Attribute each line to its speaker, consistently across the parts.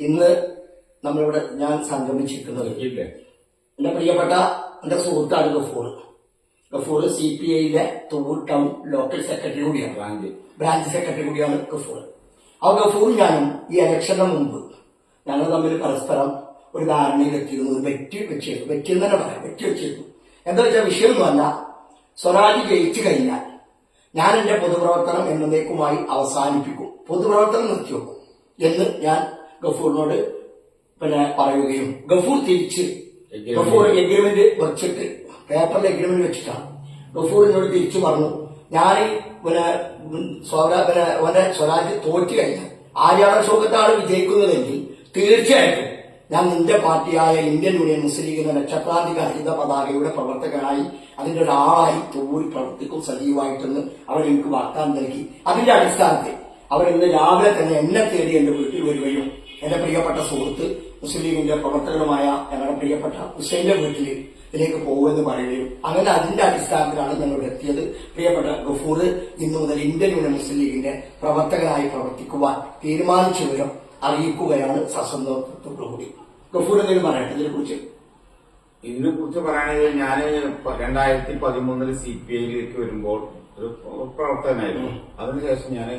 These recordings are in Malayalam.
Speaker 1: ഇന്ന് നമ്മളിവിടെ ഞാൻ സംഗമിച്ചിരിക്കുന്നത് എന്റെ പ്രിയപ്പെട്ട എന്റെ സുഹൃത്താണ് ഗഫൂർ. ഗഫൂർ സി പി ഐയിലെ തൂർ ടൗൺ ലോക്കൽ സെക്രട്ടറി കൂടിയാണ്.
Speaker 2: ബ്രാഞ്ച്.
Speaker 1: ബ്രാഞ്ച് സെക്രട്ടറി കൂടിയാണ് ഗഫൂർ. ആ ഗഫൂർ ഞാനും ഈ ഇലക്ഷന് മുമ്പ് ഞങ്ങൾ തമ്മിൽ പരസ്പരം ഒരു ധാരണയിലെത്തിയിരുന്നു ഒരു വെറ്റി വെച്ചിരുന്നു വെറ്റി എന്ന് തന്നെ പറയാം വെറ്റി വെച്ചിരുന്നു. എന്താ വെച്ചാൽ വിഷയമൊന്നുമല്ല സ്വരാജ് ജയിച്ചു കഴിഞ്ഞാൽ ഞാൻ എന്റെ പൊതുപ്രവർത്തനം എന്നേക്കുമായി അവസാനിപ്പിക്കും. പൊതുപ്രവർത്തനം നിർത്തിവെക്കും എന്ന് ഞാൻ ഗഫൂറിനോട് പിന്നെ പറയുകയും ഗഫൂർ തിരിച്ച് ഗഫൂർ എഗ്രിമെന്റ് വെച്ചിട്ട് പേപ്പറിൽ എഗ്രിമെന്റ് വെച്ചിട്ടാണ്. ഗഫൂറിനോട് തിരിച്ചു പറഞ്ഞു ഞാൻ പിന്നെ സ്വരാ പിന്നെ അവന്റെ സ്വരാജ് തോറ്റു കഴിഞ്ഞാൽ ആര്യാട ശോകത്താണ് വിജയിക്കുന്നതെങ്കിൽ തീർച്ചയായിട്ടും ഞാൻ നിന്റെ പാർട്ടിയായ ഇന്ത്യൻ യൂണിയൻ മുസ്ലിം ലീഗിന്റെ നക്ഷത്രാന്തിക ഹരിത പതാകയുടെ പ്രവർത്തകനായി അതിന്റെ ഒരാളായി തൂരി പ്രവർത്തിക്കും സജീവമായിട്ടെന്ന് അവർ എനിക്ക് വാഗ്ദാനം നൽകി. അതിന്റെ അടിസ്ഥാനത്തിൽ അവരിന്ന് രാവിലെ തന്നെ എന്നെ തേടി എന്റെ വീട്ടിൽ വരികയും എന്റെ പ്രിയപ്പെട്ട സുഹൃത്ത് മുസ്ലിം ലീഗിന്റെ പ്രവർത്തകനുമായ ഞങ്ങളുടെ പ്രിയപ്പെട്ട ഹുസൈന്റെ വീട്ടിൽ ഇതിലേക്ക് പോകുമെന്ന് പറയുകയും അങ്ങനെ അതിന്റെ അടിസ്ഥാനത്തിലാണ് ഞങ്ങൾ എത്തിയത്. പ്രിയപ്പെട്ട ഗഫൂർ ഇന്നു മുതൽ ഇന്ത്യൻ യൂണിയൻ മുസ്ലിം ലീഗിന്റെ പ്രവർത്തകനായി പ്രവർത്തിക്കുവാൻ തീരുമാനിച്ചവരും അറിയിക്കുകയാണ് സസന്തോഷത്തോടുകൂടി ഗഫൂർ എന്തെങ്കിലും പറയട്ടെ ഇതിനെ കുറിച്ച്
Speaker 2: ഇതിനെ കുറിച്ച് പറയുകയാണെങ്കിൽ ഞാൻ രണ്ടായിരത്തി പതിമൂന്നിൽ സി പി ഐയിലേക്ക് വരുമ്പോൾ ഒരു പ്രവർത്തകനായിരുന്നു. അതിനുശേഷം ഞാൻ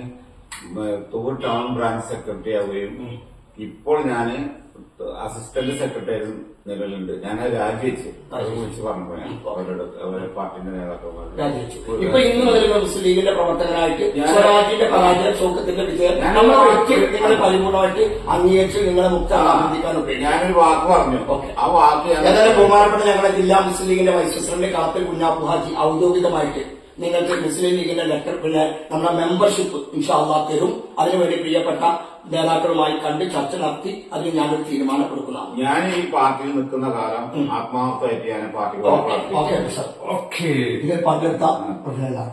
Speaker 2: തൂർ ടൗൺ ബ്രാഞ്ച് സെക്രട്ടറി ആവുകയും ഇപ്പോൾ ഞാൻ അസിസ്റ്റന്റ് സെക്രട്ടറി നിലവിലുണ്ട്. ഞാൻ രാജിവെച്ച്. അത് വിളിച്ച് പറഞ്ഞു ഞാൻ അവരുടെ അവരുടെ പാർട്ടിന്റെ
Speaker 1: നേതാക്കൾ
Speaker 2: നേതാക്കന്മാർ
Speaker 1: മുസ്ലിം ലീഗിന്റെ പ്രവർത്തകനായിട്ട് സ്വരാജിന്റെ പരാജയം വിജയം നിങ്ങളെ പരിപൂർണമായിട്ട് അംഗീകരിച്ച് നിങ്ങളെ മുക്ത ആനന്ദിക്കാനൊക്കെ
Speaker 2: ഞാനൊരു വാക്ക് പറഞ്ഞു. ആ വാക്ക്
Speaker 1: ഏതായാലും ബഹുമാനപ്പെട്ട ഞങ്ങളുടെ ജില്ലാ മുസ്ലിം ലീഗിന്റെ വൈസ് പ്രസിഡന്റ് കളത്തിൽ കുഞ്ഞാപ്പു ഹാജി ഔദ്യോഗികമായിട്ട് നിങ്ങൾക്ക് മുസ്ലിം ലീഗിന്റെ ലെറ്റർ പിന്നെ നമ്മുടെ മെമ്പർഷിപ്പ് ഇൻഷാല്ലാ തരും. അതിനുവേണ്ടി പ്രിയപ്പെട്ട നേതാക്കളുമായി കണ്ട് ചർച്ച നടത്തി അതിന് ഞാനൊരു തീരുമാനം കൊടുക്കുന്നതാണ്
Speaker 2: ഞാൻ ഈ പാർട്ടിയിൽ നിൽക്കുന്ന കാലം ആത്മാർത്ഥമായിട്ട് ഞാൻ
Speaker 1: പാർട്ടി ഓക്കെ ഇതിൽ പങ്കെടുത്ത പ്രധാന